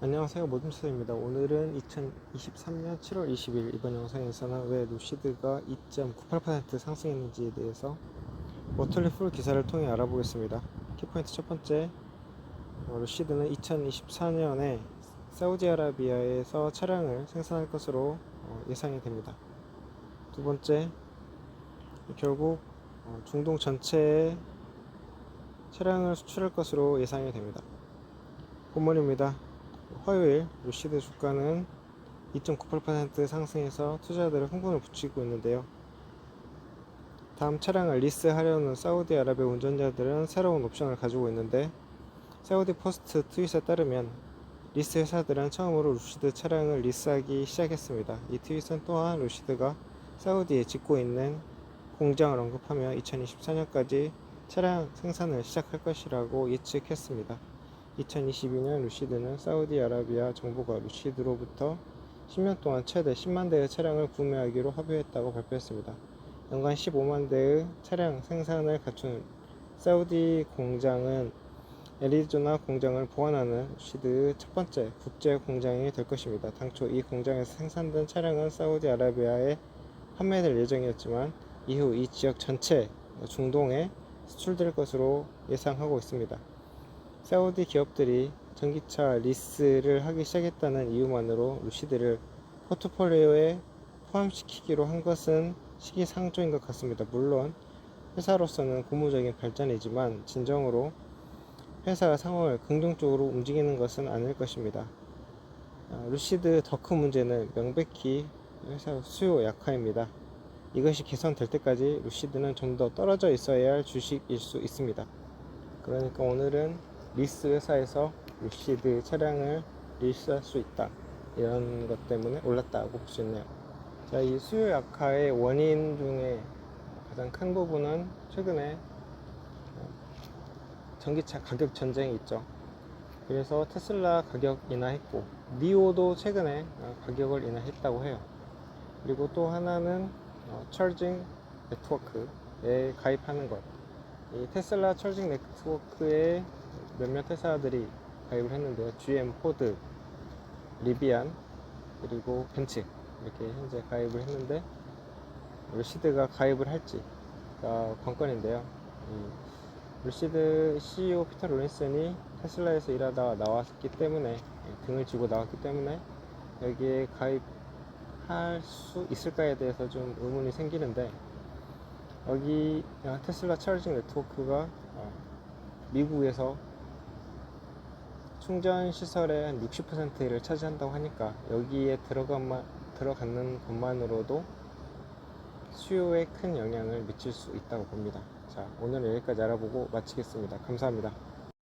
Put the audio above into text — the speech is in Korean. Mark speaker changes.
Speaker 1: 안녕하세요. 모둠스입니다. 오늘은 2023년 7월 20일 이번 영상에서는 왜 루시드가 2.98% 상승했는지에 대해서 워털리 풀 기사를 통해 알아보겠습니다. 키포인트 첫 번째 어, 루시드는 2024년에 사우디아라비아에서 차량을 생산할 것으로 어, 예상이 됩니다. 두 번째 결국 어, 중동 전체에 차량을 수출할 것으로 예상이 됩니다. 본문입니다 화요일 루시드 주가는 2.98% 상승해서 투자자들의 흥분을 붙이고 있는데요. 다음 차량을 리스하려는 사우디아라비아 운전자들은 새로운 옵션을 가지고 있는데 사우디 포스트 트윗에 따르면 리스 회사들은 처음으로 루시드 차량을 리스하기 시작했습니다. 이 트윗은 또한 루시드가 사우디에 짓고 있는 공장을 언급하며 2024년까지 차량 생산을 시작할 것이라고 예측했습니다. 2022년 루시드는 사우디아라비아 정부가 루시드로부터 10년 동안 최대 10만 대의 차량을 구매하기로 합의했다고 발표했습니다. 연간 15만 대의 차량 생산을 갖춘 사우디 공장은 애리조나 공장을 보완하는 루시드의 첫 번째 국제 공장이 될 것입니다. 당초 이 공장에서 생산된 차량은 사우디아라비아에 판매될 예정이었지만 이후 이 지역 전체 중동에 수출될 것으로 예상하고 있습니다. 사우디 기업들이 전기차 리스를 하기 시작했다는 이유만으로 루시드를 포트폴리오에 포함시키기로 한 것은 시기상조인 것 같습니다. 물론 회사로서는 고무적인 발전이지만 진정으로 회사 상황을 긍정적으로 움직이는 것은 아닐 것입니다. 아, 루시드 더 큰 문제는 명백히 회사 수요 약화입니다. 이것이 개선될 때까지 루시드는 좀 더 떨어져 있어야 할 주식일 수 있습니다. 그러니까 오늘은 리스 회사에서 루시드 차량을 리스할 수 있다. 이런 것 때문에 올랐다고 볼 수 있네요. 자, 이 수요 약화의 원인 중에 가장 큰 부분은 최근에 어, 전기차 가격 전쟁이 있죠. 그래서 테슬라 가격 인하했고, 니오도 최근에 어, 가격을 인하했다고 해요. 그리고 또 하나는 어, 철징 네트워크에 가입하는 것. 이 테슬라 철징 네트워크에 몇몇 회사들이 가입을 했는데요. GM, 포드, 리비안, 그리고 벤츠 이렇게 현재 가입을 했는데 루시드가 가입을 할지가 관건인데요. 이 루시드 CEO 피터 로린슨이 테슬라에서 일하다 나왔기 때문에 등을 쥐고 나왔기 때문에 여기에 가입할 수 있을까에 대해서 좀 의문이 생기는데 여기 테슬라 차징 네트워크가 어, 미국에서 충전 시설의 한 60%를 차지한다고 하니까 여기에 들어가만, 들어가는 것만으로도 수요에 큰 영향을 미칠 수 있다고 봅니다. 자, 오늘은 여기까지 알아보고 마치겠습니다. 감사합니다.